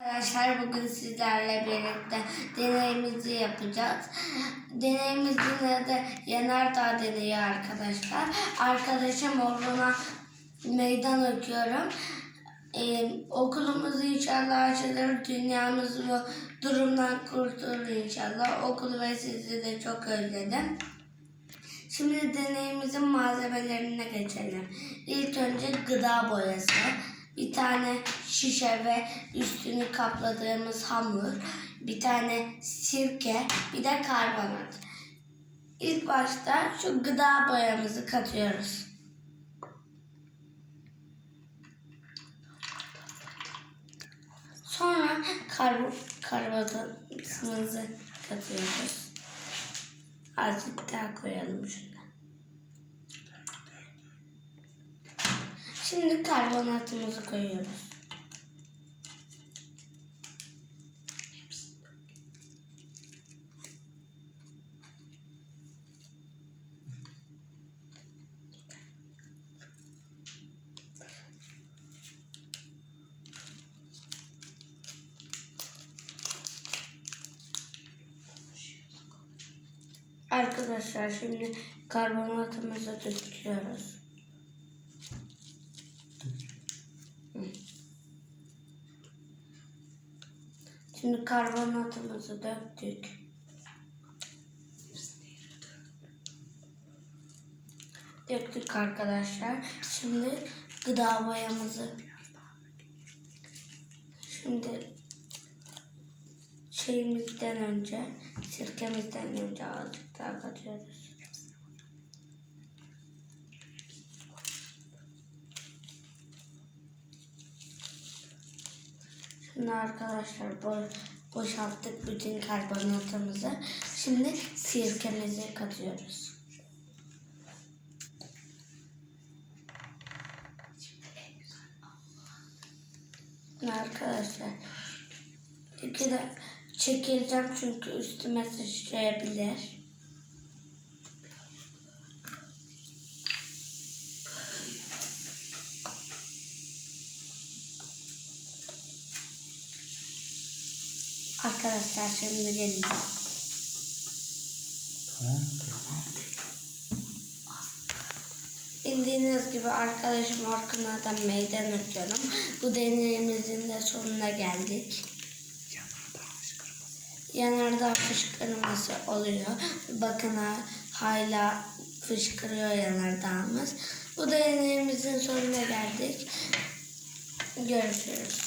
Arkadaşlar bugün sizlerle birlikte deneyimizi yapacağız. Deneyimizin adı Yanardağ deneyi arkadaşlar. Arkadaşım oğluna meydan okuyorum. Ee, okulumuz inşallah açılır, dünyamız bu durumdan kurtulur inşallah. Okulu ve sizi de çok özledim. Şimdi deneyimizin malzemelerine geçelim. İlk önce gıda boyası, bir tane şişe ve üstünü kapladığımız hamur, bir tane sirke, bir de karbonat. İlk başta şu gıda boyamızı katıyoruz. Sonra karbon, karbonatımızı katıyoruz. Azıcık daha koyalım şuna. Şimdi karbonatımızı koyuyoruz. Arkadaşlar şimdi karbonatımızı döküyoruz. Şimdi karbonatımızı döktük. Döktük arkadaşlar. Şimdi gıda boyamızı Şimdi şeyimizden önce, sirkemizden önce azıcık daha katıyoruz. Şimdi arkadaşlar bo boşalttık bütün karbonatımızı. Şimdi sirkemizi katıyoruz. Arkadaşlar iki de çekileceğim çünkü üstüme sıçrayabilir. Arkadaşlar şimdi gelin. Bildiğiniz gibi arkadaşım Orkun'a da meydan okuyorum. Bu deneyimizin de sonuna geldik. Yanardağ fışkırması oluyor. Bakın ha- hala fışkırıyor yanardağımız. Bu deneyimizin sonuna geldik. Görüşürüz.